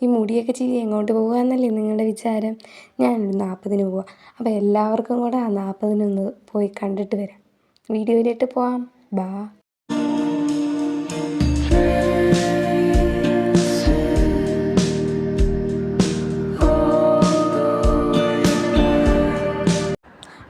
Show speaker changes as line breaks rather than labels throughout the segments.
ഈ മുടിയൊക്കെ ചീകി എങ്ങോട്ട് പോകുകയെന്നല്ലേ നിങ്ങളുടെ വിചാരം? ഞാനൊരു നാൽപ്പതിന് പോവാം. അപ്പോൾ എല്ലാവർക്കും കൂടെ ആ നാൽപ്പതിനൊന്ന് പോയി കണ്ടിട്ട് വരാം. വീഡിയോയിലിട്ട് പോവാം. ബാ.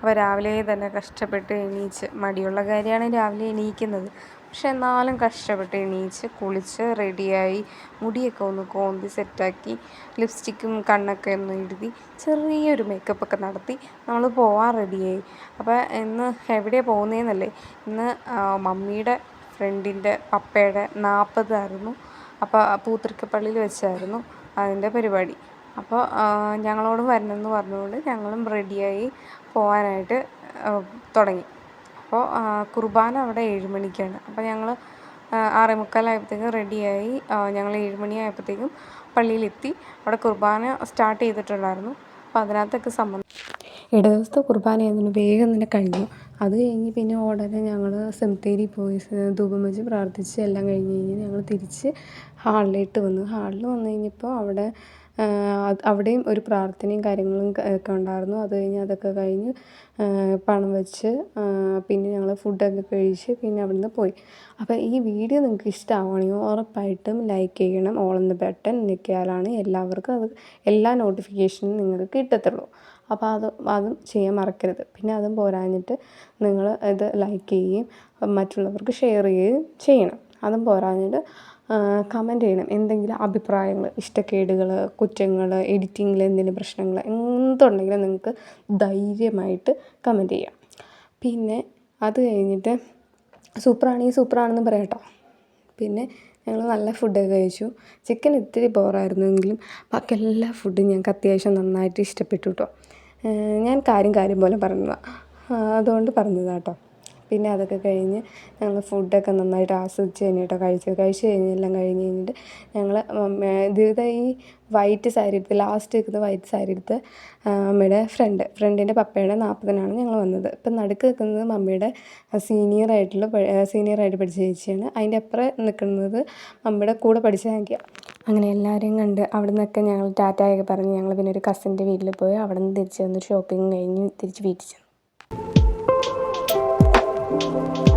അപ്പോൾ രാവിലെ തന്നെ കഷ്ടപ്പെട്ട് എണീച്ച് മടിയുള്ള കാര്യമാണ് രാവിലെ എണീക്കുന്നത്. പക്ഷെ എന്നാലും കഷ്ടപ്പെട്ട് എണീച്ച് കുളിച്ച് റെഡിയായി മുടിയൊക്കെ ഒന്ന് കോന്തി സെറ്റാക്കി ലിപ്സ്റ്റിക്കും കണ്ണൊക്കെ ഒന്ന് എഴുതി ചെറിയൊരു മേക്കപ്പ് ഒക്കെ നടത്തി നമ്മൾ പോവാൻ റെഡിയായി. അപ്പോൾ ഇന്ന് എവിടെയാണ് പോകുന്നതെന്നല്ലേ ഇന്ന് മമ്മിയുടെ ഫ്രണ്ടിന്റെ പപ്പയുടെ നാൽപ്പതായിരുന്നു. അപ്പോൾ പൂത്തൃക്കപ്പള്ളിയിൽ വെച്ചായിരുന്നു അതിന്റെ പരിപാടി. അപ്പോൾ ഞങ്ങളോട് വരണമെന്ന് പറഞ്ഞുകൊണ്ട് ഞങ്ങളും റെഡിയായി പോകാനായിട്ട് തുടങ്ങി. അപ്പോൾ കുർബാന അവിടെ ഏഴ് മണിക്കാണ്. അപ്പോൾ ഞങ്ങൾ ആറേ മുക്കാലായപ്പോഴത്തേക്കും റെഡിയായി. ഞങ്ങൾ ഏഴ് മണിയായപ്പോഴത്തേക്കും പള്ളിയിലെത്തി. അവിടെ കുർബാന സ്റ്റാർട്ട് ചെയ്തിട്ടുണ്ടായിരുന്നു. അപ്പോൾ അതിനകത്തൊക്കെ സംബന്ധം ഇട ദിവസത്തെ കുർബാന ആയതുകൊണ്ട് വേഗം തന്നെ കഴിഞ്ഞു. അത് കഴിഞ്ഞ് പിന്നെ ഉടനെ ഞങ്ങൾ സെമിത്തേരി പോയി. ധൂപം വെച്ച് പ്രാർത്ഥിച്ച് എല്ലാം കഴിഞ്ഞ് കഴിഞ്ഞ് ഞങ്ങൾ തിരിച്ച് ഹാളിലോട്ട് വന്നു. ഹാളിൽ വന്നു കഴിഞ്ഞപ്പോൾ അവിടെ അവിടെയും ഒരു പ്രാർത്ഥനയും കാര്യങ്ങളും ഒക്കെ ഉണ്ടായിരുന്നു. അത് കഴിഞ്ഞ് അതൊക്കെ കഴിഞ്ഞ് പണം വെച്ച് പിന്നെ ഞങ്ങൾ ഫുഡൊക്കെ കഴിച്ച് പിന്നെ അവിടുന്ന് പോയി. അപ്പോൾ ഈ വീഡിയോ നിങ്ങൾക്ക് ഇഷ്ടമാവുകയാണെങ്കിൽ ഉറപ്പായിട്ടും ലൈക്ക് ചെയ്യണം. ഓൾ എന്ന ബട്ടൺ ഞെക്കിയാലാണ് എല്ലാവർക്കും അത് എല്ലാ നോട്ടിഫിക്കേഷനും നിങ്ങൾക്ക് കിട്ടത്തുള്ളൂ. അപ്പോൾ അത് അതും ചെയ്യാൻ മറക്കരുത്. പിന്നെ അതും പോരാഞ്ഞിട്ട് നിങ്ങൾ ഇത് ലൈക്ക് ചെയ്യുകയും മറ്റുള്ളവർക്ക് ഷെയർ ചെയ്യുകയും ചെയ്യണം. അതും പോരാഞ്ഞിട്ട് കമന്റ് ചെയ്യണം. എന്തെങ്കിലും അഭിപ്രായങ്ങൾ ഇഷ്ടക്കേടുകൾ കുറ്റങ്ങൾ എഡിറ്റിങ്ങിൽ എന്തെങ്കിലും പ്രശ്നങ്ങൾ എന്തുണ്ടെങ്കിലും നിങ്ങൾക്ക് ധൈര്യമായിട്ട് കമന്റ് ചെയ്യാം. പിന്നെ അത് കഴിഞ്ഞിട്ട് സൂപ്പറാണെങ്കിൽ സൂപ്പറാണെന്ന് പറയാം പിന്നെ ഞങ്ങൾ നല്ല ഫുഡൊക്കെ കഴിച്ചു. ചിക്കൻ ഇത്തിരി ബോറായിരുന്നെങ്കിലും ബാക്കി എല്ലാ ഫുഡും ഞങ്ങൾക്ക് അത്യാവശ്യം നന്നായിട്ട് ഇഷ്ടപ്പെട്ടു കേട്ടോ. ഞാൻ കാര്യം കാര്യം പോലെ പറഞ്ഞതാണ് അതുകൊണ്ട് പറഞ്ഞതാട്ടോ പിന്നെ അതൊക്കെ കഴിഞ്ഞ് ഞങ്ങൾ ഫുഡൊക്കെ നന്നായിട്ട് ആസ്വദിച്ച് തന്നെ കേട്ടോ കഴിച്ചു കഴിച്ച് കഴിഞ്ഞ് എല്ലാം കഴിഞ്ഞ് കഴിഞ്ഞിട്ട് ഞങ്ങൾ ദിവ്ത ഈ വൈറ്റ് സാരി എടുത്ത് ലാസ്റ്റ് നിൽക്കുന്ന വൈറ്റ് സാരി എടുത്ത് അമ്മയുടെ ഫ്രണ്ട് ഫ്രണ്ടിന്റെ പപ്പയുടെ നാൽപ്പതിനാണ് ഞങ്ങൾ വന്നത്. ഇപ്പം നടുക്ക് നിൽക്കുന്നത് മമ്മിയുടെ സീനിയർ ആയിട്ടുള്ള സീനിയർ ആയിട്ട് പഠിച്ച ചേച്ചിയാണ്. അതിന്റെ അപ്പുറം നിൽക്കുന്നത് മമ്മിയുടെ കൂടെ പഠിച്ച ആന്റിയാണ് അങ്ങനെ എല്ലാവരെയും കണ്ട് അവിടെ നിന്നൊക്കെ ഞങ്ങൾ ടാറ്റയൊക്കെ പറഞ്ഞ് ഞങ്ങൾ പിന്നെ ഒരു കസിന്റെ വീട്ടിൽ പോയി അവിടെ നിന്ന് തിരിച്ച് വന്ന് ഷോപ്പിംഗ് കഴിഞ്ഞ് തിരിച്ച് വീട്ടിൽ Thank you.